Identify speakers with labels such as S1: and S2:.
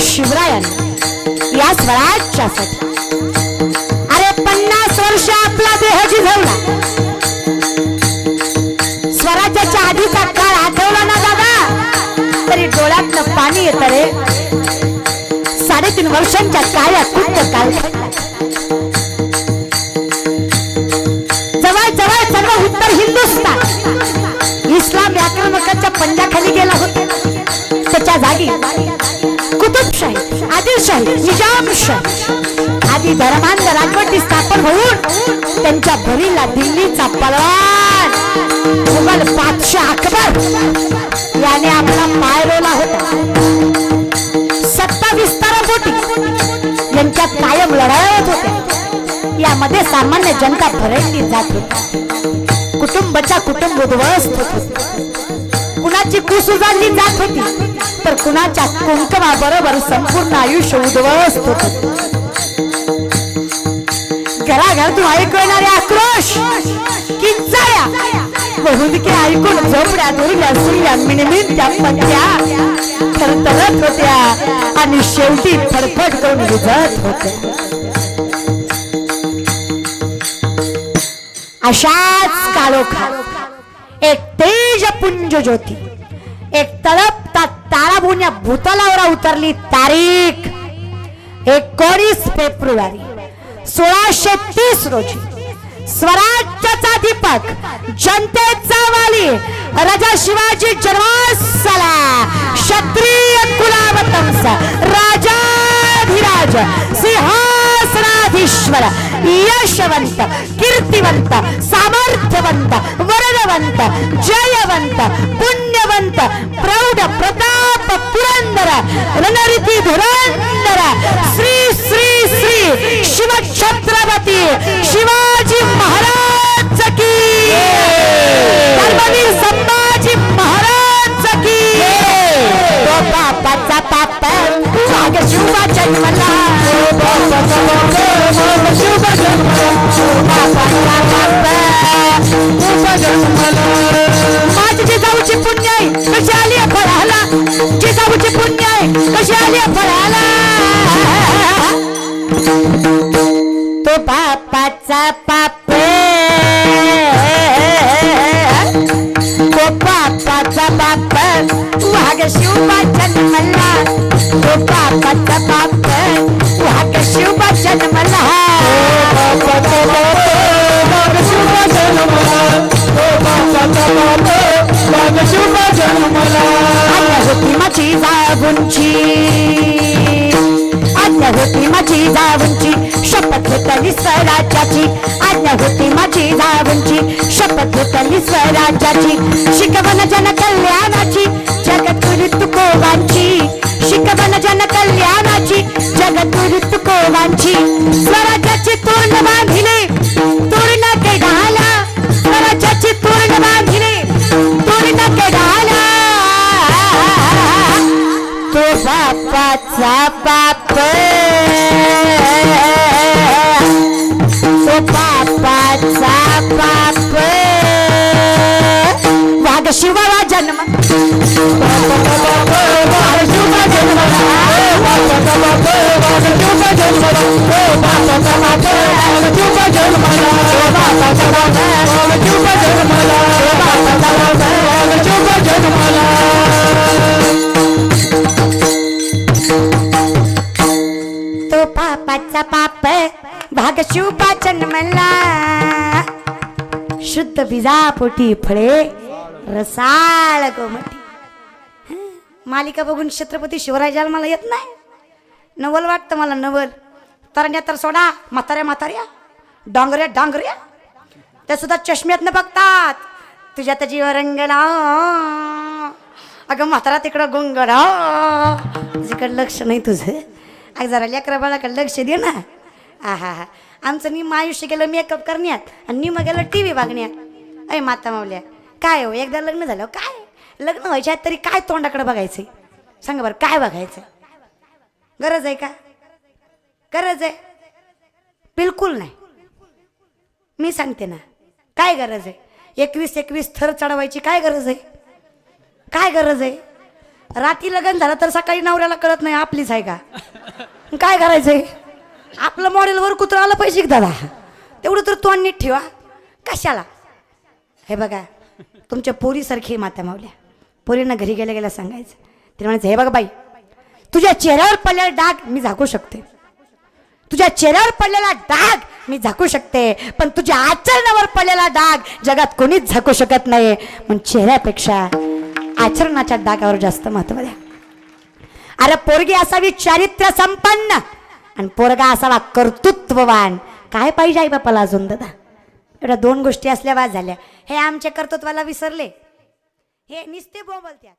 S1: शिवरायाने या स्वराज्यासाठी अरे पन्नास वर्ष आपला देह झिजवला स्वराज्याच्या आधीचा काळ आठवला ना दादा तरी डोळ्यातनं पाणी येत रे. साडेतीन वर्षांच्या काळ्या कुठ काल जवळ जवळ सर्व उत्तर हिंदुस्थान इस्लाम आक्रमकाच्या पंजाखाली गेला होता. त्याच्या जागी आदिलशाही निजामशाही. आदी धर्मांध राजवटी स्थापन होऊन त्यांच्या भरीला दिल्लीचा पलवान मुघल बादशाह अकबर याने आपला पाय रोला होता. सत्ता विस्तारापोटी यांच्यात कायम लढाया होत होत्या. यामध्ये सामान्य जनता भरडली जात होती. कुटुंबाच्या कुटुंब उद्ध्वस्त होत होते. कुणाची कुस उजाडली जात होती? तर कुणाच्या कुंकमा बरोबर संपूर्ण आयुष्य उद्ध्वस्त होत. होते घराघरातून ऐकू आक्रोश. किंचाळ्या बहुदके ऐकून झोपड्या दुर्या सुर्या मिणमिणत्या पत्त्या थरथरत होत्या आणि शेवटी फडफड करून विझत होत्या. अशाच काळोखा. एक तेज पुंज ज्योती. एक तळप तळपता या भूतलावर उतरली तारीख एकोणीस फेब्रुवारी सोळाशे तीस रोजी. स्वराज्याचा दीपक जनतेचा वाली राजा शिवाजी जन्मासला क्षत्रिय कुलावतंस राजाधिराज सिंहासनाधीश्वर यशवंत कीर्तिवंत सामर्थ्यवंत वरदवंत जयवंत पुण्य ಶ್ರೀಮಂತ ಪ್ರೌಢ ಪ್ರತಾಪ ಪುರಂದರ ರಣರಿತಿ ಧುರಂದರ ಶ್ರೀ ಶ್ರೀ ಶ್ರೀ ಶಿವ जन्मला आज्ञा होती माझी जागुंची आज्ञा होती माझी जावूंची. शपथ होतली स्वराज्याची आज्ञा होती माझी जावूंची. शपथ होतली स्वराज्याची शिकवण जन कल्याण तुकोबांची स्वराज्याची तोरण बांधिले तोरण के डाला स्वराज्याची तोरण बांधिले तोरण के डाला तो बापाचा बाप तो बापाचा बाप वाघ शिवाला जन्म. वाघ जन्म. तो पापाचा पाप भाग शिवपा जन्मला. शुद्ध बीजापोटी फळे रसाळ गोमटी मालिका बघून छत्रपती शिवराय मला येत नाही? नवल वाटतं मला नवल. तरण्या तर सोडा म्हाताऱ्या म्हाताऱ्या. डांगऱ्या डांगऱ्या. त्या सुद्धा चष्म्यातनं बघतात. तुझ्यात जीव रंगला. अगं म्हातारा तिकडं गोंगडा तिकडं लक्ष नाही तुझं. अग जरा लेकरा बाळाकडे लक्ष दे ना. आहा हा. आमचं निम आयुष्य गेलं मेकअप करण्यात आणि निम गेलं टी व्ही बघण्यात. अय माता मावल्या. काय हो एकदा लग्न झालं काय? लग्न व्हायच्या तरी काय तोंडाकडे बघायचं? सांगा बरं काय बघायचं? गरज आहे का? गरज आहे. बिलकुल नाही. मी सांगते ना काय गरज आहे? एकवीस एकवीस थर चढवायची काय गरज आहे? काय गरज आहे? रात्री लग्न झालं तर सकाळी नवऱ्याला कळत नाही आपलीच आहे का? काय करायचंय? आपलं मॉडेलवर कुत्रं आलं पाहिजे दादा तेवढं तर तोंड नीट ठेवा. कशाला? हे बघा तुमच्या पोरीसारखी माता मावल्या पोरींना घरी गेल्या गेल्या सांगायचं. ते म्हणायचं हे बघा बाई तुझ्या चेहऱ्यावर पडलेला डाग मी झाकू शकते. तुझ्या चेहऱ्यावर पडलेला डाग मी झाकू शकते. पण तुझ्या आचरणावर पडलेला डाग जगात कोणीच झाकू शकत नाही पण चेहऱ्यापेक्षा आचरणाच्या डागावर जास्त महत्त्व द्या. अरे पोरगी असावी चारित्र्य संपन्न. आणि पोरगा असावा कर्तृत्ववान. काय पाहिजे आई बापाला अजून दादा? एवढ्या दोन गोष्टी असल्या वाज झाल्या. हे आमच्या कर्तृत्वाला विसरले. हे निस्ते बोंबलत्यात